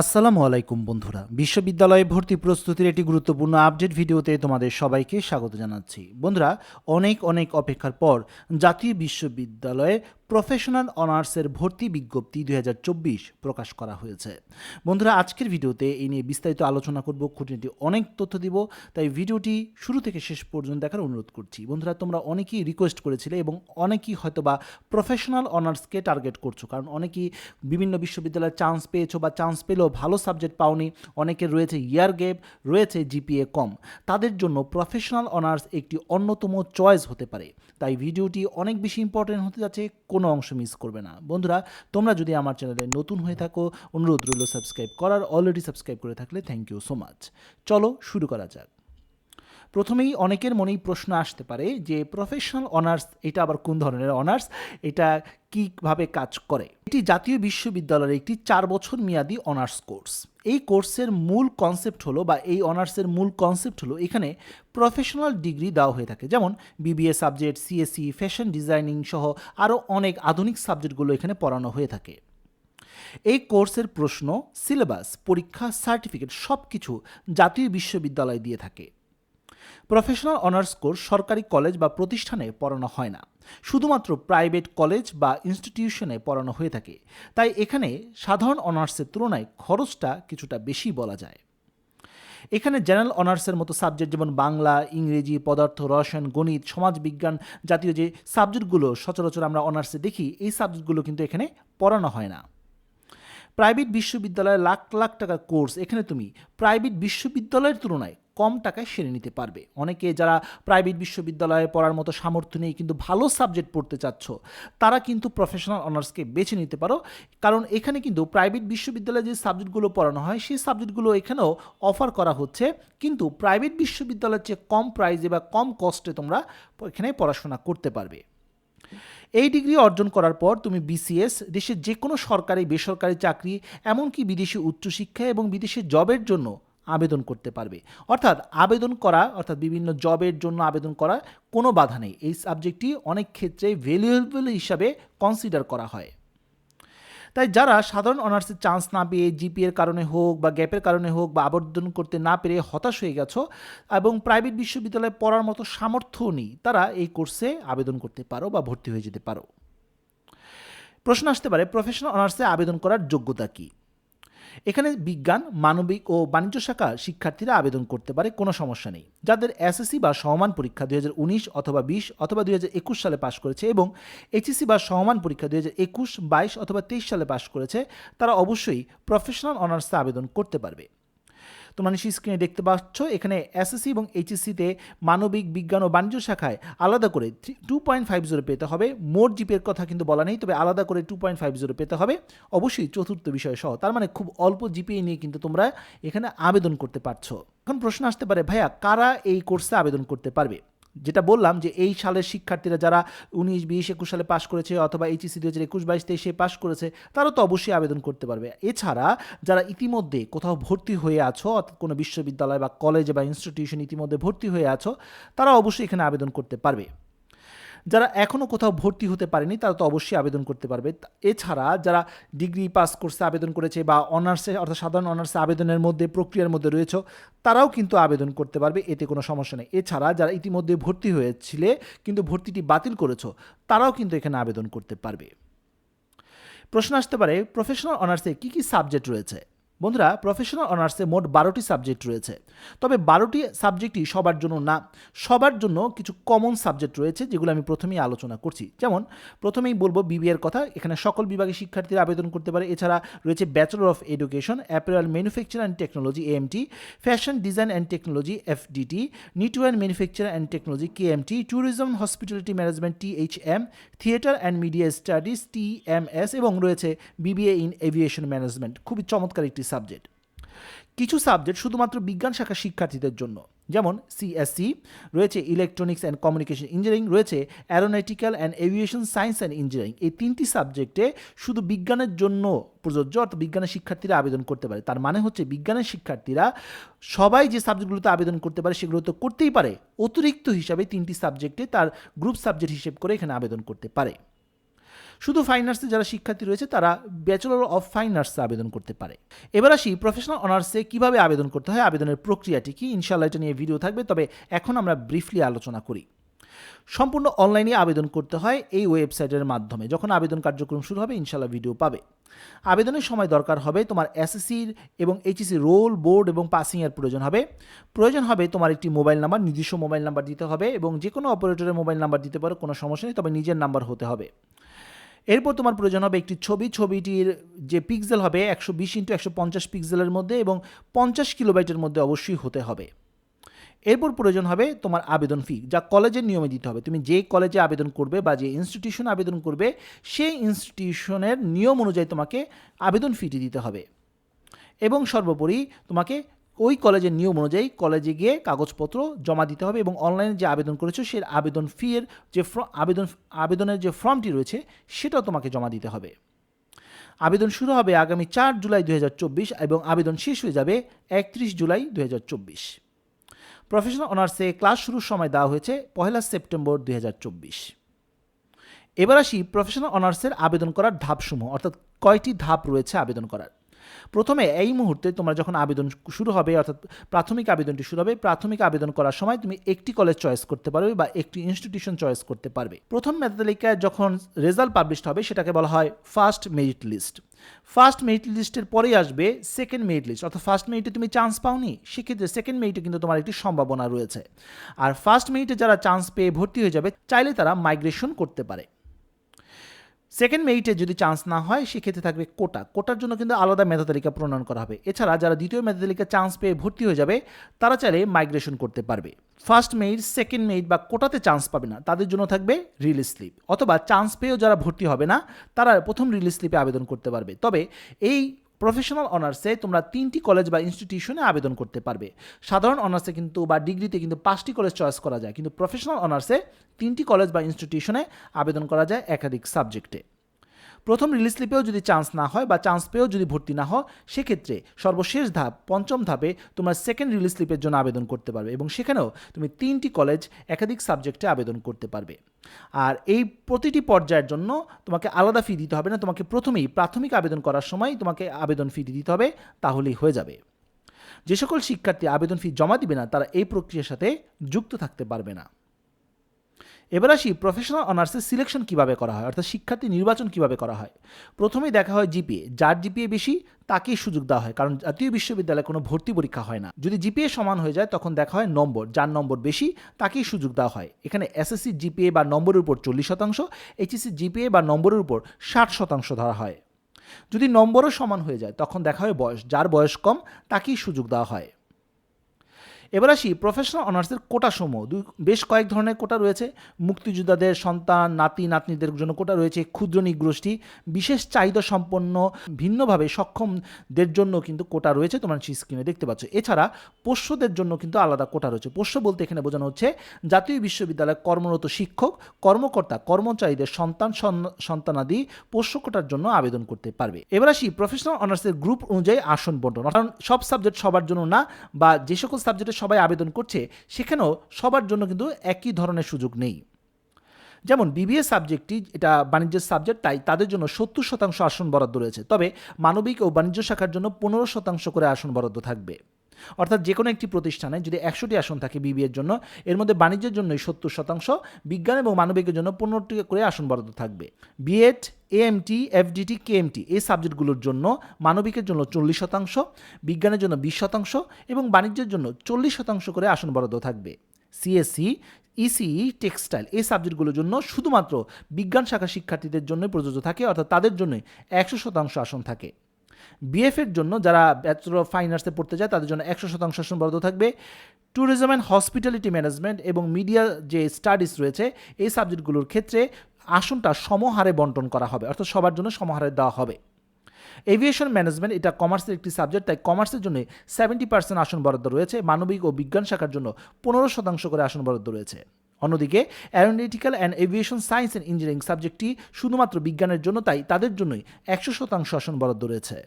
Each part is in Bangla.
আসসালামু আলাইকুম বন্ধুরা। বিশ্ববিদ্যালয়ে ভর্তি প্রস্তুতির একটি গুরুত্বপূর্ণ আপডেট ভিডিওতে তোমাদের সবাইকে স্বাগত জানাচ্ছি। বন্ধুরা, অনেক অনেক অপেক্ষার পর জাতীয় বিশ্ববিদ্যালয়ে প্রফেশনাল অনার্সের ভর্তি বিজ্ঞপ্তি দু হাজার চব্বিশ প্রকাশ করা হয়েছে। বন্ধুরা, আজকের ভিডিওতে এই নিয়ে বিস্তারিত আলোচনা করব, খুঁটিনাটি অনেক তথ্য দিব, তাই ভিডিওটি শুরু থেকে শেষ পর্যন্ত দেখার অনুরোধ করছি। বন্ধুরা, তোমরা অনেকেই রিকোয়েস্ট করেছিলে এবং অনেকেই হয়তোবা প্রফেশনাল অনার্সকে টার্গেট করছ, কারণ অনেকেই বিভিন্ন বিশ্ববিদ্যালয়ে চান্স পেয়েছ বা চান্স পেলেও ভালো সাবজেক্ট পাওনি, অনেকের রয়েছে ইয়ার গেপ রয়েছে জিপিএ কম। তাদের জন্য প্রফেশনাল অনার্স একটি অন্যতম চয়েস হতে পারে। তাই ভিডিওটি অনেক বেশি ইম্পর্টেন্ট হতে যাচ্ছে কোনো অংশ মিস করবে না। বন্ধুরা, তোমরা যদি আমার চ্যানেলে নতুন হয়ে থাকো, অনুরোধ রইল সাবস্ক্রাইব করার অলরেডি সাবস্ক্রাইব করে থাকলে থ্যাংক ইউ সো মাচ চলো শুরু করা যাক। প্রথমেই অনেকের মনেই প্রশ্ন আসতে পারে যে প্রফেশনাল অনার্স এটা আবার কোন ধরনের অনার্স এটা কীভাবে কাজ করে? এটি জাতীয় বিশ্ববিদ্যালয়ের একটি চার বছর মেয়াদী অনার্স কোর্স এই কোর্সের মূল কনসেপ্ট হলো বা এই অনার্সের মূল কনসেপ্ট হলো এখানে প্রফেশনাল ডিগ্রি দেওয়া হয়ে থাকে। যেমন BBA subject CSC fashion designing সহ আরও অনেক আধুনিক সাবজেক্টগুলো এখানে পড়ানো হয়ে থাকে। এই কোর্সের প্রশ্ন সিলেবাস পরীক্ষা সার্টিফিকেট সব কিছু জাতীয় বিশ্ববিদ্যালয় দিয়ে থাকে। প্রফেশনাল অনার্স কোর্স সরকারি কলেজ বা প্রতিষ্ঠানে পড়ানো হয় না। শুধুমাত্র প্রাইভেট কলেজ বা ইনস্টিটিউশনে পড়ানো হয়ে থাকে। তাই এখানে সাধারণ অনার্সের তুলনায় খরচটা কিছুটা বেশি বলা যায়। এখানে জেনারেল অনার্সের মতো সাবজেক্ট যেমন বাংলা, ইংরেজি, পদার্থ, রসায়ন, গণিত, সমাজবিজ্ঞান জাতীয় যে সাবজেক্টগুলো সচরাচর আমরা অনার্সে দেখি, এই সাবজেক্টগুলো কিন্তু এখানে পড়ানো হয় না। প্রাইভেট বিশ্ববিদ্যালয়ে লাখ লাখ টাকার কোর্স এখানে তুমি প্রাইভেট বিশ্ববিদ্যালয়ের তুলনায় কম টাকায় সেরে নিতে পারবে। অনেকে যারা প্রাইভেট বিশ্ববিদ্যালয়ে পড়ার মতো সামর্থ্য নেই, কিন্তু ভালো সাবজেক্ট পড়তে চাচ্ছ, তারা কিন্তু প্রফেশনাল অনার্সকে বেছে নিতে পারো। কারণ এখানে কিন্তু প্রাইভেট বিশ্ববিদ্যালয়ে যে সাবজেক্টগুলো পড়ানো হয়, সেই সাবজেক্টগুলো এখানেও অফার করা হচ্ছে। কিন্তু প্রাইভেট বিশ্ববিদ্যালয়ের চেয়ে কম প্রাইজে বা কম কস্টে তোমরা এখানে পড়াশোনা করতে পারবে। এই ডিগ্রি অর্জন করার পর তুমি বিসিএস দেশের যে কোনো সরকারি, বেসরকারি চাকরি, এমনকি বিদেশি উচ্চশিক্ষা এবং বিদেশি জবের জন্য আবেদন করতে পারবে। অর্থাৎ আবেদন করা, অর্থাৎ বিভিন্ন জবের জন্য আবেদন করা কোনো বাধা নেই। এই সাবজেক্টটি অনেক ক্ষেত্রে ভ্যালুয়েবল হিসাবে কনসিডার করা হয়। তাই যারা সাধারণ অনার্সের চান্স না পেয়ে জিপিএর কারণে হোক বা গ্যাপের কারণে হোক বা আবেদন করতে না পেরে হতাশ হয়ে গেছো এবং প্রাইভেট বিশ্ববিদ্যালয়ে পড়ার মতো সামর্থ্যও নেই, তারা এই কোর্সে আবেদন করতে পারো বা ভর্তি হয়ে যেতে পারো। প্রশ্ন আসতে পারে প্রফেশনাল অনার্সে আবেদন করার যোগ্যতা কী? এখানে বিজ্ঞান, মানবিক ও বাণিজ্য শাখা শিক্ষার্থীরা আবেদন করতে পারে, কোনো সমস্যা নেই। যাদের এসএসসি বা সমান পরীক্ষা দুই হাজার উনিশ অথবা বিশ অথবা দুই হাজার একুশ সালে পাশ করেছে এবং এইচএসসি বা সমান পরীক্ষা দুই হাজার একুশ, বাইশ অথবা তেইশ সালে পাশ করেছে, তারা অবশ্যই প্রফেশনাল অনার্সে আবেদন করতে পারবে। তোমরা নিশ্চয়ই স্ক্রিনে দেখতে পাচ্ছ, এখানে এসএসসি এবং এইচএসসিতে মানবিক বিজ্ঞান ও বাণিজ্য শাখায় আলাদা করে টু পয়েন্ট ফাইভ জিরো পেতে হবে। মোট জিপের কথা কিন্তু বলা নেই, তবে আলাদা করে টু পয়েন্ট ফাইভ জিরো পেতে হবে। অবশ্যই চতুর্থ বিষয় সহ, তার মানে খুব অল্প জিপিএ নিয়ে কিন্তু তোমরা এখানে আবেদন করতে পারছ। এখন প্রশ্ন আসতে পারে, ভাইয়া, কারা এই কোর্সে আবেদন করতে পারবে? যেটা বললাম যে এই সালের শিক্ষার্থীরা যারা উনিশ, বিশ, একুশ সালে পাশ করেছে অথবা এইচএসি দু হাজার একুশ, বাইশ, তেইশে পাশ করেছে, তারা তো অবশ্যই আবেদন করতে পারবে। এছাড়া যারা ইতিমধ্যে কোথাও ভর্তি হয়ে আছো, অর্থাৎ কোনো বিশ্ববিদ্যালয় বা কলেজ বা ইনস্টিটিউশন ইতিমধ্যে ভর্তি হয়ে আছো, তারা অবশ্যই এখানে আবেদন করতে পারবে। যারা এখনও কোথাও ভর্তি হতে পারেনি, তারা তো অবশ্যই আবেদন করতে পারবে। এছাড়া যারা ডিগ্রি পাস কোর্সে আবেদন করেছে বা অনার্সে, অর্থাৎ সাধারণ অনার্সে আবেদনের মধ্যে, প্রক্রিয়ার মধ্যে রয়েছে, তারাও কিন্তু আবেদন করতে পারবে, এতে কোনো সমস্যা নেই। এছাড়া যারা ইতিমধ্যে ভর্তি হয়েছিলে, কিন্তু ভর্তিটি বাতিল করেছ, তারাও কিন্তু এখানে আবেদন করতে পারবে। প্রশ্ন আসতে পারে প্রফেশনাল অনার্সে কী কী সাবজেক্ট রয়েছে? বন্ধুরা প্রফেশনাল অনার্সে মোট বারোটি সাবজেক্ট রয়েছে। তবে বারোটি সাবজেক্টই সবার জন্য না, সবার জন্য কিছু কমন সাবজেক্ট রয়েছে যেগুলো আমি প্রথমেই আলোচনা করছি। যেমন, প্রথমেই বলব বিবিএর কথা, এখানে সকল বিভাগে শিক্ষার্থীরা আবেদন করতে পারে। এছাড়া রয়েছে bachelor of education apparel manufacture and technology AMT fashion design and technology FDT knit and manufacture and technology KMT tourism hospitality management THM theatre and media studies TMS এবং রয়েছে বিবিএ ইন এভিয়েশন ম্যানেজমেন্ট খুবই চমৎকার একটি সাবজেক্ট কিছু সাবজেক্ট শুধুমাত্র বিজ্ঞান শাখা শিক্ষার্থীদের জন্য, যেমন সিএসসি রয়েছে ইলেকট্রনিক্স অ্যান্ড কমিউনিকেশন ইঞ্জিনিয়ারিং রয়েছে aeronautical and aviation science and engineering এই তিনটি সাবজেক্টে শুধু বিজ্ঞানের জন্য প্রযোজ্য, অর্থাৎ বিজ্ঞানের শিক্ষার্থীরা আবেদন করতে পারে। তার মানে হচ্ছে বিজ্ঞানের শিক্ষার্থীরা সবাই যে সাবজেক্টগুলোতে আবেদন করতে পারে, সেগুলো তো করতেই পারে। অতিরিক্ত হিসাবে তিনটি সাবজেক্টে তার গ্রুপ সাবজেক্ট হিসেব করে এখানে আবেদন করতে পারে। শুধু ফাইন আর্টসে যারা শিক্ষার্থী রয়েছে, তারা ব্যাচেলর অফ ফাইন আর্টসে আবেদন করতে পারে। এবার আসি প্রফেশনাল অনার্সে কীভাবে আবেদন করতে হয়, আবেদনের প্রক্রিয়াটি কি? ইনশাল্লাহ এটা নিয়ে ভিডিও থাকবে, তবে এখন আমরা ব্রিফলি আলোচনা করি। সম্পূর্ণ অনলাইনে আবেদন করতে হয় এই ওয়েবসাইটের মাধ্যমে। যখন আবেদন কার্যক্রম শুরু হবে ইনশাল্লাহ ভিডিও পাবে। আবেদনের সময় দরকার হবে তোমার এসএসসির এবং এইচএসসি রোল বোর্ড এবং পাসিংয়ের প্রয়োজন হবে। প্রয়োজন হবে তোমার একটি মোবাইল নাম্বার নিজস্ব মোবাইল নাম্বার দিতে হবে এবং যে কোনো অপারেটরের মোবাইল নাম্বার দিতে পারো, কোনো সমস্যা নেই, তবে নিজের নাম্বার হতে হবে। এরপর তোমার প্রয়োজন হবে একটি ছবি। ছবিটির যে পিক্সেল হবে, একশো বিশ ইন্টু একশো পঞ্চাশ পিক্সেলের মধ্যে এবং পঞ্চাশ কিলোবাইটের মধ্যে অবশ্যই হতে হবে। এরপর প্রয়োজন হবে তোমার আবেদন ফি যা কলেজের নিয়মে দিতে হবে। তুমি যে কলেজে আবেদন করবে বা যে ইনস্টিটিউশন আবেদন করবে, সেই ইনস্টিটিউশনের নিয়ম অনুযায়ী তোমাকে আবেদন ফিটি দিতে হবে। এবং সর্বোপরি তোমাকে ওই কলেজের নিয়ম অনুযায়ী কলেজে গিয়ে কাগজপত্র জমা দিতে হবে এবং অনলাইনে যে আবেদন করেছ সেই আবেদন ফি এর যে আবেদন, আবেদনের যে ফর্মটি রয়েছে, সেটাও তোমাকে জমা দিতে হবে। আবেদন শুরু হবে আগামী চার জুলাই দুই হাজার চব্বিশ এবং আবেদন শেষ হয়ে যাবে একত্রিশ জুলাই দু হাজার চব্বিশ। প্রফেশনাল অনার্সে ক্লাস শুরুর সময় দেওয়া হয়েছে পহেলা সেপ্টেম্বর দুই হাজার চব্বিশ। এবার আসি প্রফেশনাল অনার্সের আবেদন করার ধাপসমূহ, অর্থাৎ কয়টি ধাপ রয়েছে আবেদন করার। প্রথমে এই মুহূর্তে তোমরা যখন আবেদন শুরু হবে, অর্থাৎ প্রাথমিক আবেদনটি শুরু হবে, প্রাথমিক আবেদন করার সময় তুমি একটি কলেজ চয়েস করতে পারবে বা একটি ইনস্টিটিউশন চয়েস করতে পারবে। প্রথম মেধা যখন রেজাল্ট পাবলিশড হবে, সেটাকে বলা হয় first merit list first merit লিস্টের পরেই আসবে সেকেন্ড মেরিট লিস্ট অর্থাৎ ফার্স্ট মেরিটে তুমি চান্স পাওনি, সেক্ষেত্রে সেকেন্ড মেরিটে কিন্তু তোমার একটি সম্ভাবনা রয়েছে। আর ফার্স্ট মেরিটে যারা চান্স পেয়ে ভর্তি হয়ে যাবে, চাইলে তারা মাইগ্রেশন করতে পারে। সেকেন্ড মেরিটে যদি চান্স না হয়, সেক্ষেত্রে থাকবে কোটা কোটার জন্য কিন্তু আলাদা মেধা তালিকা প্রণয়ন করা হবে। এছাড়া যারা দ্বিতীয় মেধা তালিকা চান্স পেয়ে ভর্তি হয়ে যাবে, তারা চাইলে মাইগ্রেশন করতে পারবে। ফার্স্ট মেরিট সেকেন্ড মেরিট বা কোটাতে চান্স পাবে না। তাদের জন্য থাকবে রিল স্লিপ অথবা চান্স পেয়েও যারা ভর্তি হবে না, তারা প্রথম রিলিজ স্লিপে আবেদন করতে পারবে। তবে এই প্রফেশনাল অনার্সে তোমরা তিনটি কলেজ বা ইনস্টিটিউশনে আবেদন করতে পারবে। সাধারণ অনার্সে কিন্তু বা ডিগ্রিতে কিন্তু পাঁচটি কলেজ চয়েস করা যায়। কিন্তু প্রফেশনাল অনার্সে তিনটি কলেজ বা ইনস্টিটিউশনে আবেদন করা যায় একাধিক সাবজেক্টে। প্রথম রিলিজ স্লিপেও যদি চান্স না হয় বা চান্স পেয়েও যদি ভর্তি না হয় সেক্ষেত্রে সর্বশেষ ধাপ, পঞ্চম ধাপে তোমরা সেকেন্ড রিলিজ স্লিপের জন্য আবেদন করতে পারবে এবং সেখানেও তুমি তিনটি কলেজ একাধিক সাবজেক্টে আবেদন করতে পারবে। আর এই প্রতিটি পর্যায়ের জন্য তোমাকে আলাদা ফি দিতে হবে না, তোমাকে প্রথমেই প্রাথমিক আবেদন করার সময় তোমাকে আবেদন ফি দিতে হবে, তাহলেই হয়ে যাবে। যে সকল শিক্ষার্থী আবেদন ফি জমা দিবে না, তারা এই প্রক্রিয়ার সাথে যুক্ত থাকতে পারবে না। এবার আসি প্রফেশনাল অনার্সের সিলেকশন কীভাবে করা হয়, অর্থাৎ শিক্ষার্থী নির্বাচন কীভাবে করা হয়। প্রথমেই দেখা হয় জিপিএ যার জিপিএ বেশি তাকেই সুযোগ দেওয়া হয়, কারণ জাতীয় বিশ্ববিদ্যালয়ে কোনো ভর্তি পরীক্ষা হয় না। যদি জিপিএ সমান হয়ে যায়, তখন দেখা হয় নম্বর, যার নম্বর বেশি তাকেই সুযোগ দেওয়া হয়। এখানে এসএসসি জিপিএ বা নম্বরের উপর চল্লিশ শতাংশ এইচএসসি জিপিএ বা নম্বরের উপর ষাট শতাংশ ধরা হয়। যদি নম্বরও সমান হয়ে যায়, তখন দেখা হয় বয়স, যার বয়স কম তাকেই সুযোগ দেওয়া হয়। এবার আসি প্রফেশনাল অনার্সের কোটা সমূহ। দুই, বেশ কয়েক ধরনের কোটা রয়েছে। মুক্তিযোদ্ধাদের সন্তান, নাতি, নাতনিদের জন্য কোটা রয়েছে, ক্ষুদ্র নিগোষ্ঠী, বিশেষ চাহিদা সম্পন্ন, ভিন্নভাবে সক্ষমদের জন্য কিন্তু কোটা রয়েছে তোমার স্ক্রিনে দেখতে পাচ্ছ। এছাড়া পোষ্যদের জন্য কিন্তু আলাদা কোটা রয়েছে। পোষ্য বলতে এখানে বোঝানো হচ্ছে জাতীয় বিশ্ববিদ্যালয়ে কর্মরত শিক্ষক, কর্মকর্তা, কর্মচারীদের সন্তান, সন- সন্তানাদি পোষ্য কোটার জন্য আবেদন করতে পারবে। এবার আসি প্রফেশনাল অনার্সের গ্রুপ অনুযায়ী আসন বন্টন। কারণ সব সাবজেক্ট সবার জন্য না বা যে সকল সাবজেক্টে সবাই আবেদন করছে, সেখানেও সবার জন্য কিন্তু একই ধরনের সুযোগ নেই। যেমন বিবিএ সাবজেক্টটি এটা বাণিজ্যের সাবজেক্ট তাই তাদের জন্য সত্তর শতাংশ আসন বরাদ্দ রয়েছে। তবে মানবিক ও বাণিজ্য শাখার জন্য পনেরো শতাংশ করে আসন বরাদ্দ থাকবে। অর্থাৎ যে কোনো একটি প্রতিষ্ঠানে যদি একশোটি আসন থাকে বিবিএর জন্য, এর মধ্যে বাণিজ্যের জন্যই সত্তর শতাংশ, বিজ্ঞান এবং মানবিকের জন্য পনেরোটি করে আসন বরাদ্দ থাকবে। বিএড এএমটি এফডিটি কেএমটি এই সাবজেক্টগুলোর জন্য মানবিকের জন্য চল্লিশ শতাংশ, বিজ্ঞানের জন্য বিশ শতাংশ এবং বাণিজ্যের জন্য চল্লিশ শতাংশ করে আসন বরাদ্দ থাকবে। সিএসসি ইসিই টেক্সটাইল, এই সাবজেক্টগুলোর জন্য শুধুমাত্র বিজ্ঞান শাখা শিক্ষার্থীদের জন্যই প্রযোজ্য থাকে, অর্থাৎ তাদের জন্যই একশো শতাংশ আসন থাকে। বিএফের জন্য যারা ব্যাচেলর অফ ফাইন আর্টসে পড়তে যায় তাদের জন্য একশো শতাংশ আসন বরাদ্দ থাকবে। ট্যুরিজম অ্যান্ড হসপিটালিটি ম্যানেজমেন্ট এবং মিডিয়া যে স্টাডিজ রয়েছে, এই সাবজেক্টগুলোর ক্ষেত্রে আসনটা সমহারে বন্টন করা হবে, অর্থাৎ সবার জন্য সমহারে দেওয়া হবে। এভিয়েশন ম্যানেজমেন্ট এটা কমার্সের একটি সাবজেক্ট তাই কমার্সের জন্য সেভেন্টি পার্সেন্ট আসন বরাদ্দ রয়েছে। মানবিক ও বিজ্ঞান শাখার জন্য পনেরো শতাংশ করে আসন বরাদ্দ রয়েছে। অন্যদিকে aeronautical and aviation science and engineering সাবজেক্টটি শুধুমাত্র বিজ্ঞানের জন্য তাই তাদের জন্যই একশো শতাংশ আসন বরাদ্দ রয়েছে।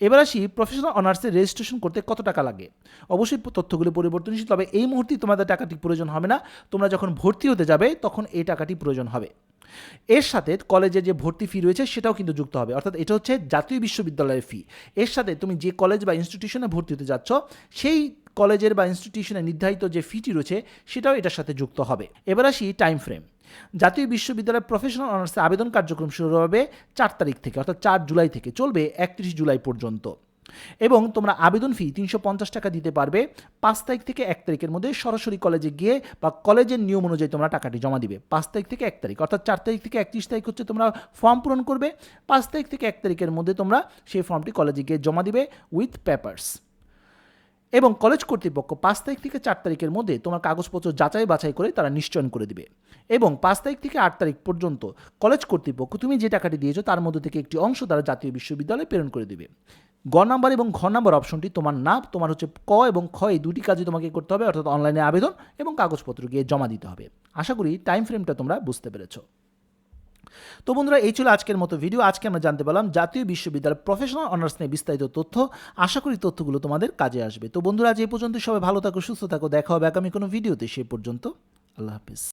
এবার আসি প্রফেশনাল অনার্সে রেজিস্ট্রেশন করতে কত টাকা লাগে? অবশ্যই তথ্যগুলি পরিবর্তনশীল তবে এই মুহূর্তে তোমাদের টাকাটি প্রয়োজন হবে না। তোমরা যখন ভর্তি হতে যাবে, তখন এই টাকাটি প্রয়োজন হবে। এর সাথে কলেজে যে ভর্তি ফি রয়েছে, সেটাও কিন্তু যুক্ত হবে। অর্থাৎ এটা হচ্ছে জাতীয় বিশ্ববিদ্যালয়ের ফি এর সাথে তুমি যে কলেজ বা ইনস্টিটিউশনে ভর্তি হতে যাচ্ছ, সেই কলেজের বা ইনস্টিটিউশনে নির্ধারিত যে ফিটি রয়েছে, সেটাও এটার সাথে যুক্ত হবে। এবার আসি টাইম ফ্রেম জাতীয় বিশ্ববিদ্যালয়ের প্রফেশনাল অনার্সে আবেদন কার্যক্রম শুরু হবে চার তারিখ থেকে, অর্থাৎ চার জুলাই থেকে, চলবে একত্রিশ জুলাই পর্যন্ত। এবং তোমরা আবেদন ফি তিনশো পঞ্চাশ টাকা দিতে পারবে পাঁচ তারিখ থেকে এক তারিখের মধ্যে সরাসরি কলেজে গিয়ে বা কলেজের নিয়ম অনুযায়ী তোমরা টাকাটি জমা দিবে। পাঁচ তারিখ থেকে এক তারিখ, অর্থাৎ চার তারিখ থেকে একত্রিশ তারিখ হচ্ছে তোমরা ফর্ম পূরণ করবে। পাঁচ তারিখ থেকে এক তারিখের মধ্যে তোমরা সেই ফর্মটি কলেজে গিয়ে জমা দিবে উইথ পেপার্স এবং কলেজ কর্তৃপক্ষ পাঁচ তারিখ থেকে চার তারিখের মধ্যে তোমার কাগজপত্র যাচাই বাছাই করে তারা নিশ্চয়ন করে দিবে। এবং পাঁচ তারিখ থেকে আট তারিখ পর্যন্ত কলেজ কর্তৃপক্ষ তুমি যে টাকাটি দিয়েছ তার মধ্যে থেকে একটি অংশ তারা জাতীয় বিশ্ববিদ্যালয়ে প্রেরণ করে দিবে। গ নাম্বার এবং ঘ নাম্বার অপশনটি তোমার না তোমার হচ্ছে ক এবং খ এই দুটি কাজই তোমাকে করতে হবে, অর্থাৎ অনলাইনে আবেদন এবং কাগজপত্র গিয়ে জমা দিতে হবে। আশা করি টাইম ফ্রেমটা তোমরা বুঝতে পেরেছ। তো বন্ধুরা, এই ছিল আজকের মতো ভিডিও আজকে আমরা জানতে পারলাম জাতীয় বিশ্ববিদ্যালয়ের প্রফেশনাল অনার্স নিয়ে বিস্তারিত তথ্য। আশা করি তথ্যগুলো তোমাদের কাজে আসবে। তো বন্ধুরা, আজ এই পর্যন্ত সবাই ভালো থাকো, সুস্থ থাকো। দেখা হবে আগামী কোনো ভিডিওতে সেই পর্যন্ত আল্লাহ হাফিজ।